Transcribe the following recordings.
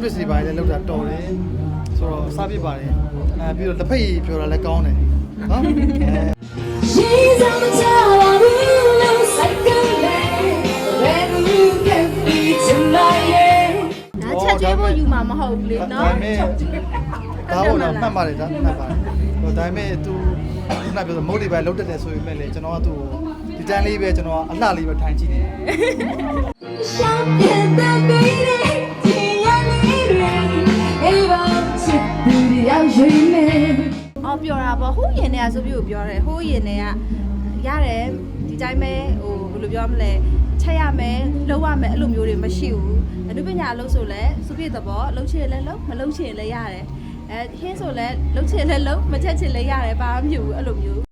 sandwich တွေပါတယ်လောက်တာတော်တယ်ဆိုတော့စားပြပါတယ်အဲပြီးတော့လက်ဖက်ရည်ပြောတာလည်းကောင်းတယ်နော်အဲ She's on the tower, looks like a man. Wherever you can be tonight. ဒါချက်ချင်းကိုယူမှာမဟုတ်ဘူးလေဒါနော်ပေမဲ့ဒါဟုတ်တော့မှတ်ပါတယ်ဒါမှတ်ပါတယ်ဟိုဒါပေမဲ့ तू ခုနပြောဆိုမုတ်တွေပဲလောက်တက်တယ်ဆိုပေမဲ့လေကျွန်တော်ကသူ့ကိုဒီတန်းလေးပဲကျွန်တော်ကအလှလေးပဲထိုင်ကြည့်နေတယ် ပြောတာပေါ့ဟိုးရင်တွေကဆိုပြီးကိုပြောတယ်ဟိုးရင်တွေကရတယ်ဒီတိုင်းပဲဟိုဘယ်လိုပြောမလဲချက်ရမယ်လုံးဝမယ်အဲ့လိုမျိုးတွေမရှိဘူးအနုပညာအလုပ်ဆိုလဲစုပြည့်သဘောလှုပ်ချင်လဲလှုပ်မလှုပ်ချင်လဲရတယ်အဲဟင်းဆိုလဲလှုပ်ချင်လဲလှုပ်မချက်ချင်လဲရတယ်ဘာမှမဖြစ်ဘူးအဲ့လိုမျိုး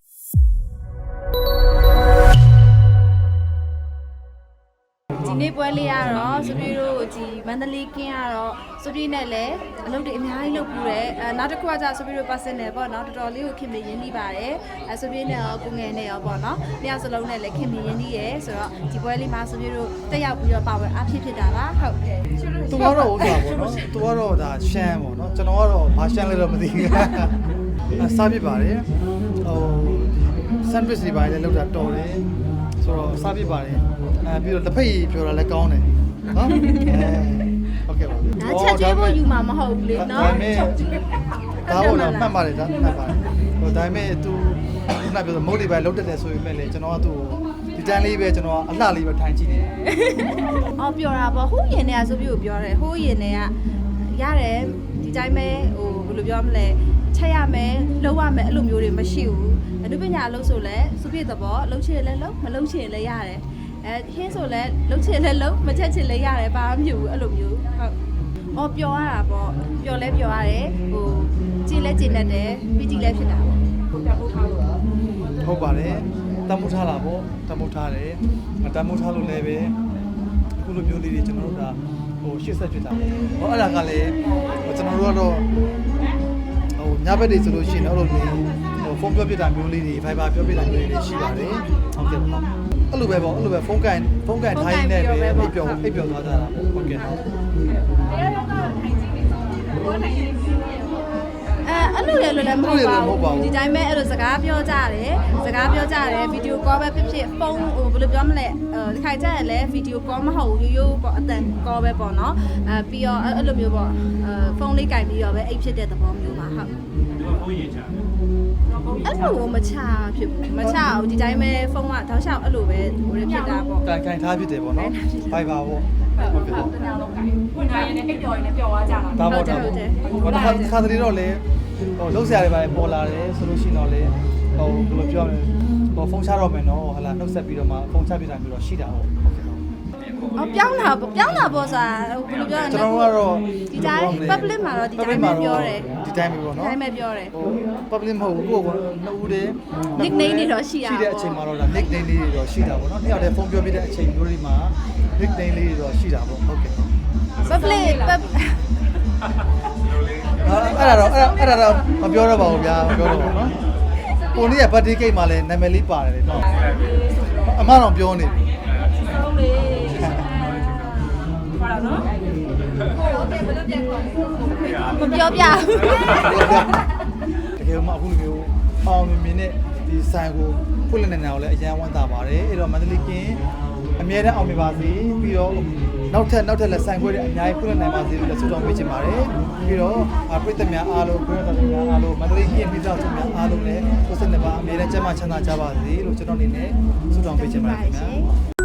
ပွဲလေးကတော့စပြေတို့ဒီမန္တလေးကင်းကတော့စပြေနဲ့လည်းအလုပ်တွေအများကြီးလုပ်ပူတယ်အဲနောက်တစ်ခုကကြစပြေတို့ personal ပေါ့နော်တော်တော်လေးကိုခင်မရင်းနှီးပါတယ်အဲစပြေနဲ့ရောကိုငယ်နဲ့ရောပေါ့နော်နှစ်ယောက်စလုံးနဲ့လည်းခင်မရင်းနှီးရယ်ဆိုတော့ဒီပွဲလေးမှာစပြေတို့တက်ရောက်ပြီးတော့ပါဝင်အဖြစ်ဖြစ်တာပါဟုတ်တယ်သူကတော့ဥစ္စာပေါ့နော်သူကတော့ဒါရှမ်းပေါ့နော်ကျွန်တော်ကတော့ဘာရှမ်းလဲတော့မသိဘူးအဲစားပြပါတယ်ဟို sandwich တွေပါတယ်လောက်တာတော်တယ်ဆိုတော့စားပြပါတယ် အဲပြီးတော့တစ်ဖက်ရည်ပြောတာလည်းကောင်းတယ်နော်အဲဟုတ်ကဲ့ပါဘူးဒါချက်ချင်းဖို့ယူမှာမဟုတ်ဘူးလေနော်ဒါပေမဲ့ဒါဟုတ်လားမှတ်ပါတယ်ဒါမှတ်ပါတယ်ဟိုဒါပေမဲ့သူခုနပြောဆိုမုတ်လေးပဲလုတ်တက်တယ်ဆိုပေမဲ့လေကျွန်တော်ကသူ့ဒီတန်းလေးပဲကျွန်တော်ကအလှလေးပဲထိုင်ကြည့်နေတယ်အော်ပြောတာပေါ့ဟိုးရင်တွေကဆိုပြီးကိုပြောတယ်ဟိုးရင်တွေကရတယ်ဒီတိုင်းပဲဟိုဘယ်လိုပြောမလဲချက်ရမယ်လုံးဝမယ်အဲ့လိုမျိုးတွေမရှိဘူးအနုပညာအလုပ်ဆိုလဲစုပြည့်သဘောလှုပ်ချင်လဲလှုပ်မလှုပ်ချင်လဲရတယ် အဲဟင်းဆိုလဲလှုပ်ချင်လဲလှုပ်မချက်ချင်လဲရတယ်ဘာမှမဖြစ်ဘူးအဲ့လိုမျိုးဟုတ်အော်ပြောရတာပေါ့ပြောလဲပြောရတယ်ဟိုကြည်လဲကြည်တတ်တယ်ပြီးကြည်လဲဖြစ်တာပေါ့ပြောဖို့ထားလို့ဟုတ်ပါတယ်တမ်းမှုထားတာပေါ့တမ်းမှုထားတယ်တမ်းမှုထားလို့လည်းပဲအခုလိုမျိုးလေးတွေကျွန်တော်တို့ဒါဟိုရှေ့ဆက်ဖြစ်တာဟောအဲ့ဒါကလည်းဟိုကျွန်တော်တို့ကတော့ဟိုညဘက်တွေဆိုလို့ရှိရင်တော့အဲ့လိုမျိုးဟိုဖုန်းပြောပြတာမျိုးလေးတွေ Viber ပြောပြတာမျိုးလေးတွေရှိပါတယ်ဟုတ်ကဲ့ပါ အဲ့လိုပဲပေါ့အဲ့လိုပဲဖုန်းကန်ဖုန်းကန်ထားရင်းနဲ့ပဲအိပ်ပျော်အိပ်ပျော်သွားကြတာပေါ့ဟုတ်ကဲ့ အဲအဲ့ လိုလေလို့လည်းမဟုတ်ပါဘူးဒီတိုင်းပဲအဲ့လိုစကားပြောကြတယ်စကားပြောကြတယ်ဗီဒီယိုကောပဲဖြစ်ဖြစ်ဖုန်းဟိုဘယ်လိုပြောမလဲအဲဒီခိုင်ကြရလဲဗီဒီယိုကောမဟုတ်ရိုးရိုးပေါ့အတန်ကောပဲပေါ့နော်အဲပြီးတော့အဲ့လိုမျိုးပေါ့အဲဖုန်းလေးကင်ပြီးတော့ပဲအိတ်ဖြစ်တဲ့သဘောမျိုးပါဟုတ်အဲ့လိုမချဖြစ်ဘူးမချဘူးဒီတိုင်းပဲဖုန်းကတောက်လျှောက်အဲ့လိုပဲဟိုဖြစ်တာပေါ့ကန်ကန်ထားဖြစ်တယ်ပေါ့နော် Viber ပေါ့ဟုတ်ကဲ့ပေါ့ဝင်လာရင်လည်းအိပ်ပျော်ရင်လည်းပျော်သွားကြတာဒါပေါ့ဒါပေါ့ဟိုတစ်ခါတစ်ခါတလေတော့လေ ဟိုလုံးဆရာတွေပါပေါ်လာတယ်ဆိုလို့ရှိရင်တော့လေဟိုဘယ်လိုပြောမလဲဟိုဖုန်းချတော့မယ်နော်ဟလာနှုတ်ဆက်ပြီးတော့မှဖုန်းချပြတာမျိုးတော့ရှိတာဟုတ်ဟုတ်ကဲ့အော်ပြောင်းလာပေါ့ပြောင်းလာပေါ့ဆိုတာဟိုဘယ်လိုပြောရလဲကျွန်တော်တို့ကတော့ဒီတိုင်း public မှာတော့ဒီတိုင်းပဲပြောတယ်ဒီတိုင်းပဲပေါ့ဒီနော်တိုင်းပဲပြောတယ်ဟို public မဟုတ်ဘူးကိုယ့်ကိုနှစ်ဦးတည်း nickname တွေတော့ရှိရရှိတဲ့အချိန်မှာတော့ဒါ nickname လေးတွေတော့ရှိတာပေါ့နော်နှစ်ယောက်တည်းဖုန်းပြောပြတဲ့အချိန်မျိုးတွေမှာ nickname လေးတွေတော့ရှိတာပေါ့ဟုတ်ကဲ့ public pub အဲ့ဒါတော့အဲ့ဒါတော့မပြောတော့ပါဘူးဗျာမပြောတော့ပါဘူးနော်ကိုနေ့က birthday cake မှာလည်းနာမည်လေးပါတယ်လေနော်အမတော့ပြောနေပြီဆုံးလေပါတော့နော်မပြောပြဘူးတကယ်မှအခုလိုမျိုးအောင်မြင်မြင်နဲ့ဒီဆိုင်ကိုဖွင့်လည်နေတာကိုလည်းအရန်ဝမ်းသာပါတယ်အဲ့တော့မန္တလေးကင်း အမြဲတမ်းအောင်မြင်ပါစေပြီးတော့နောက်ထပ်နောက်ထပ်လည်းဆိုင်ခွဲတွေအများကြီးဖွင့်လည်နိုင်ပါစေလို့လည်းဆုတောင်းပေးချင်ပါတယ်ပြီးတော့အာပြည်သက်များအားလုံးပြည်သက်များအားလုံးမန္တလေးကင်းမိသားစုများအားလုံးလည်းကိုယ်စိတ်နှပါအမြဲတမ်းကျန်းမာချမ်းသာကြပါစေလို့ကျွန်တော်အနေနဲ့ဆုတောင်းပေးချင်ပါတယ်ခင်ဗျာ